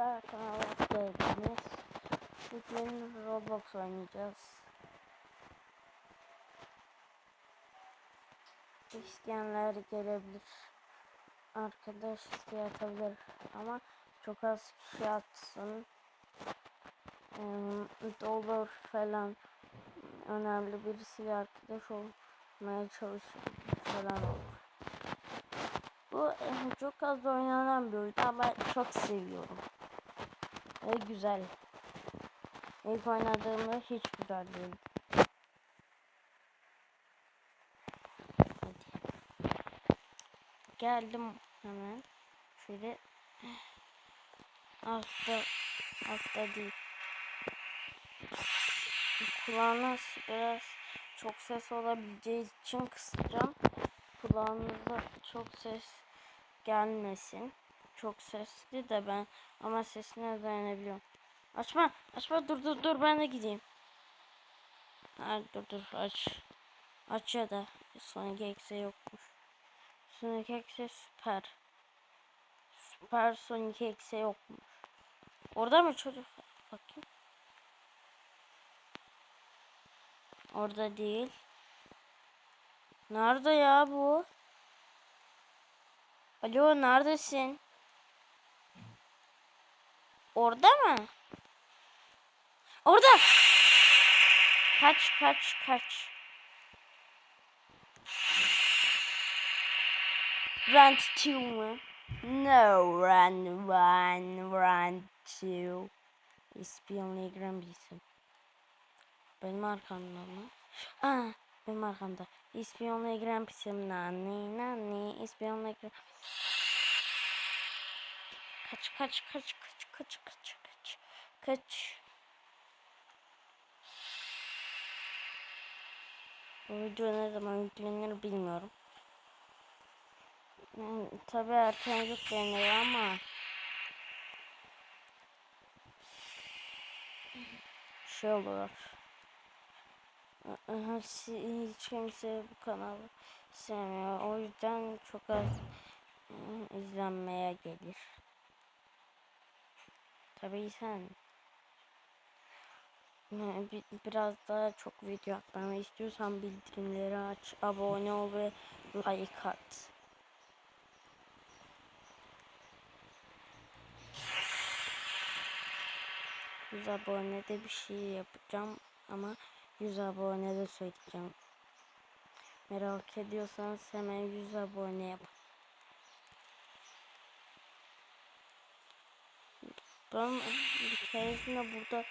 arkadaşlar kanala geldiniz. Bugün Roblox oynayacağız. İsteyenler gelebilir. Arkadaş isteği atabilir ama çok az kişi atsın. Ee, olur falan önemli birisiyle arkadaş olmaya çalışır falan olur. Bu eh, çok az oynanan bir oyun ama çok seviyorum. Ve güzel. İlk oynadığımda hiç güzel değil. Geldim hemen. Şöyle hasta hasta değil. Kulağına biraz çok ses olabileceği için kısacağım. Kulağınıza çok ses gelmesin. Çok sesli de ben ama sesine dayanabiliyorum. Açma, açma dur dur dur ben de gideyim. Ha, dur dur aç. Aç ya da Sonic X'e yokmuş. Sonic X'e süper. Süper Sonic X'e yokmuş. Orada mı çocuk? Bakayım. Orada değil. Nerede ya bu? Alo neredesin? Orada mı? Orada. Kaç kaç kaç. Run to mu? No run run run to. İspiyonlayan bilsin. Benim arkamda mı? Aa, benim arkamda. İspiyonla giren pisim nani nani İspiyonla giren Kaç kaç kaç kaç kaç kaç kaç kaç Bu video ne zaman yüklenir bilmiyorum. Yani, tabi erken yükleniyor ama şey olur. Hiç kimse bu kanalı sevmiyor. O yüzden çok az izlenmeye gelir. Tabii sen biraz daha çok video atmamı istiyorsan bildirimleri aç, abone ol ve like at. Yüz abone de bir şey yapacağım ama 100 abone de söyleyeceğim. Merak ediyorsanız hemen 100 abone yap. Ben bir keresinde burada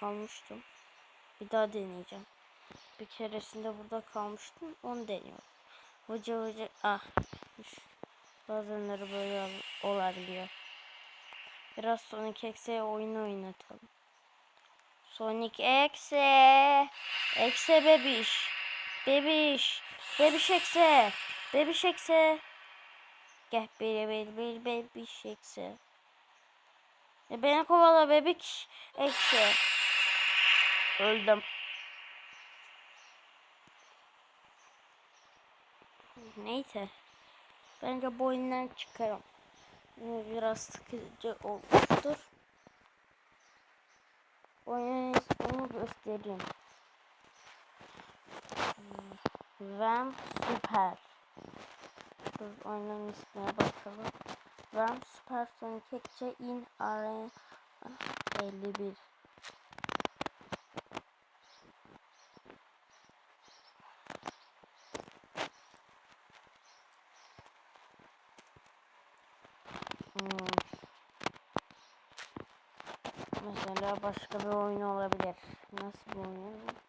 kalmıştım. Bir daha deneyeceğim. Bir keresinde burada kalmıştım. Onu deniyorum. Hoca hoca ah. Bazenleri böyle olabiliyor. Biraz sonra kekse oyun oynatalım. Sonic Exe. Exe bebiş. Bebiş. Bebiş Exe. Bebiş Exe. Gel bebiş Exe. E beni kovala bebek Exe. Öldüm. Neyse. Bence bu oyundan çıkarım. Biraz sıkıcı olmuştur oyunu göstereyim. RAM Super. Dur oyunun ismine bakalım. RAM Super Sonic Ekçe in Arena 51. Hmm. Mesela başka bir oyun olabilir. Nasıl bir oyun?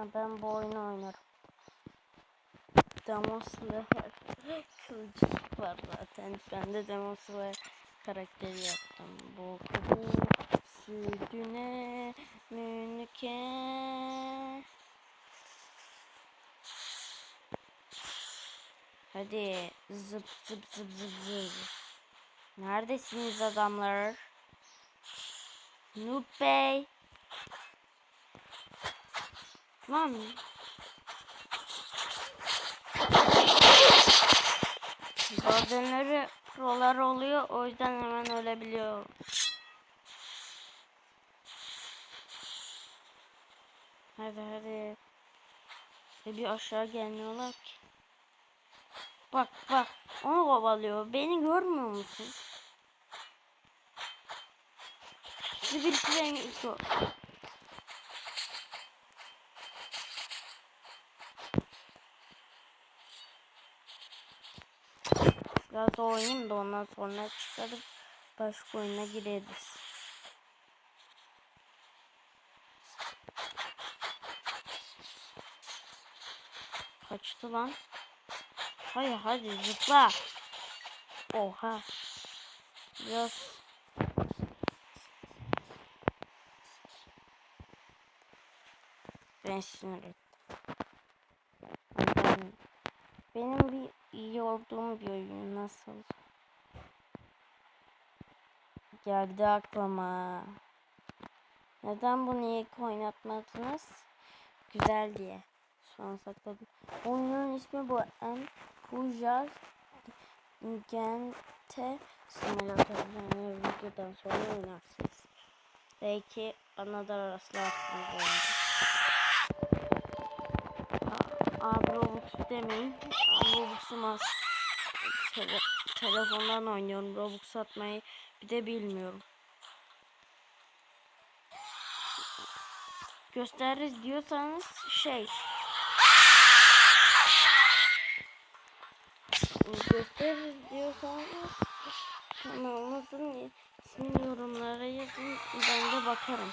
Ben bu oyunu oynarım. Demos'la kılıcılık var zaten. Ben de Demos'la karakteri yaptım. Bu sütüne münke Hadi zıp zıp zıp zıp zıp. Neredesiniz adamlar? Noob Bey. Var mı? Bazenleri rolar oluyor o yüzden hemen ölebiliyorum. Hadi hadi. E bir aşağı gelmiyorlar ki. Bak bak onu kovalıyor. Beni görmüyor musun? Şimdi bir fren Biraz oynayayım da ondan sonra çıkarıp başka oyuna gireriz. Kaçtı lan. Hayır hadi zıpla. Oha. Biraz ben sinir ettim. Ay, Ben, benim bir iyi olduğum bir oyun nasıl? Geldi aklıma. Neden bunu ilk oynatmadınız? Güzel diye. Sonra sakladım. Oyunun ismi bu. En Pujar Gente Simülatörü videodan sonra oynarsınız. Belki anada rastlarsınız oyunda. Aa, Abi Robux demeyin. Robux'um az. Tele telefondan oynuyorum. Robux atmayı bir de bilmiyorum. Gösteririz diyorsanız şey gösteririz diyorsanız kanalımızın ismini yorumlara yazın ben de bakarım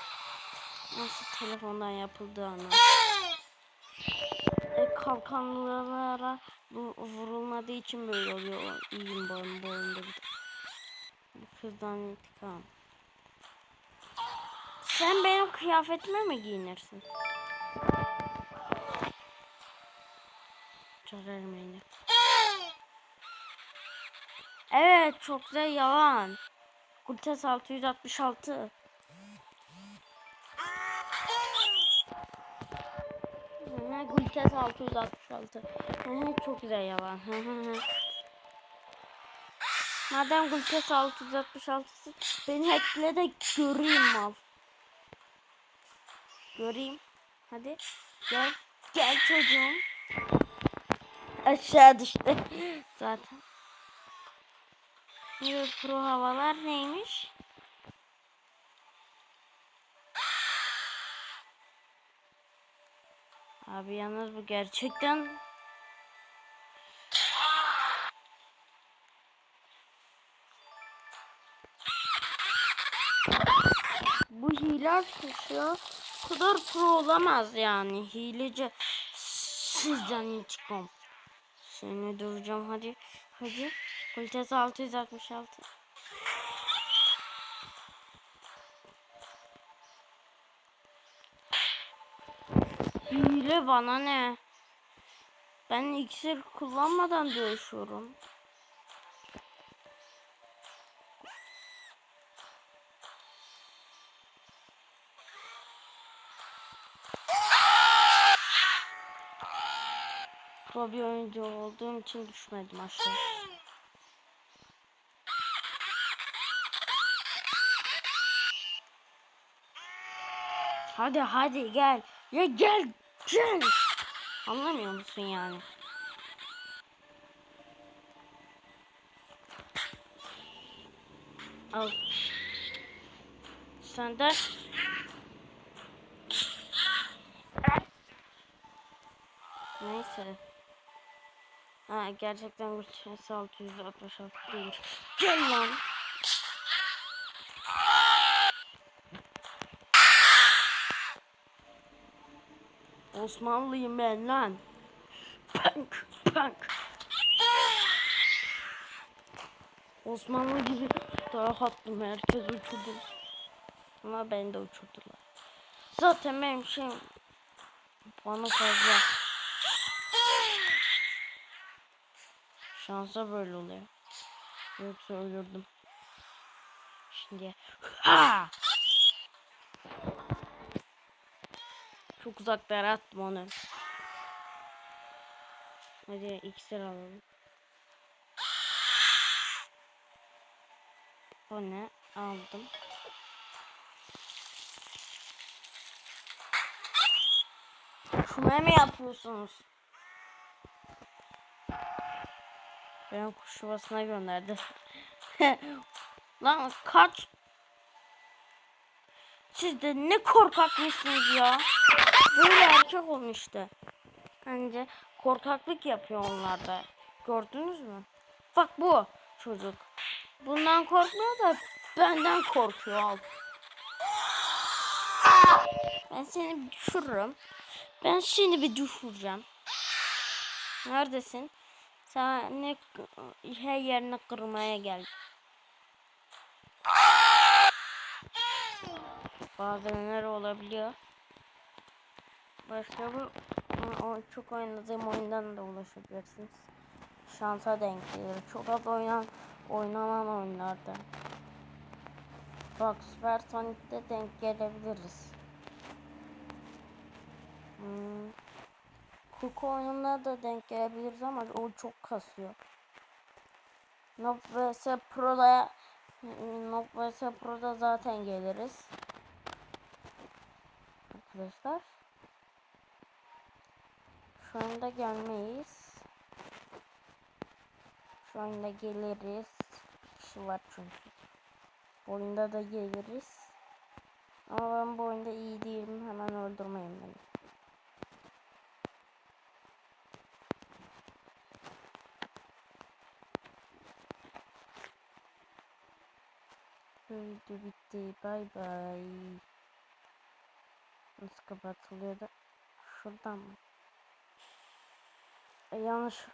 nasıl telefondan yapıldığını e, kalkanlılara bu vurulmadığı için böyle oluyor iyiyim bu oyun bu oyunda bir. Bu kızdan intikam sen benim kıyafetime mi giyinirsin? Çözerim beni. Evet çok güzel yalan. Kurtes 666. Gultes 666. Hı hı, çok güzel yalan. Madem Gultes 666 beni hackle de göreyim mal. Göreyim. Hadi gel. Gel çocuğum. Aşağı düştü. Zaten. Pro havalar neymiş? Abi yalnız bu gerçekten Bu hile bu kadar pro olamaz yani. Hileci. Sizden intikam seni döveceğim hadi. Hadi. Kultes 666 Hile bana ne? Ben iksir kullanmadan dövüşüyorum. Pro bir oyuncu olduğum için düşmedim aşağı. Hadi hadi gel. Ya gel gel. Anlamıyor musun yani? Al. Sen de Neyse. Ha gerçekten güçlüsü 666 değilmiş. Gel lan. Osmanlıyım ben lan. Punk punk. Osmanlı gibi dayak attım herkes uçurdu. Ama beni de uçurdular. Zaten benim şeyim bana fazla. Şansa böyle oluyor. Yoksa ölürdüm. Şimdi ha! Çok uzaklara atma onu. Hadi iksir alalım. O ne? Aldım. Şuna mı yapıyorsunuz? Ben kuş yuvasına gönderdi. Lan kaç siz de ne korkak mısınız ya? Böyle erkek olun işte. Bence korkaklık yapıyor onlar da. Gördünüz mü? Bak bu çocuk. Bundan korkmuyor da benden korkuyor. Al. Ben seni bir düşürürüm. Ben seni bir düşüreceğim. Neredesin? Sen ne her yerine kırmaya gel. Bazenler olabiliyor. Başka bu o çok oynadığım oyundan da ulaşabilirsiniz. Şansa denk gelir. Çok az oynan oynanan oyunlarda. Bak Super Sonic'te denk gelebiliriz. Hmm. Kuku oyununa da denk gelebiliriz ama o çok kasıyor. Nob vs Pro'da Nob vs Pro'da zaten geliriz. Arkadaşlar. Şu anda gelmeyiz. Şu anda geliriz. Kişi var çünkü. Bu oyunda da geliriz. Ama ben bu oyunda iyi değilim. Hemen öldürmeyin beni. Video bitti. Bay bay. Nasıl kapatılıyordu? Şuradan mı? E, yanlış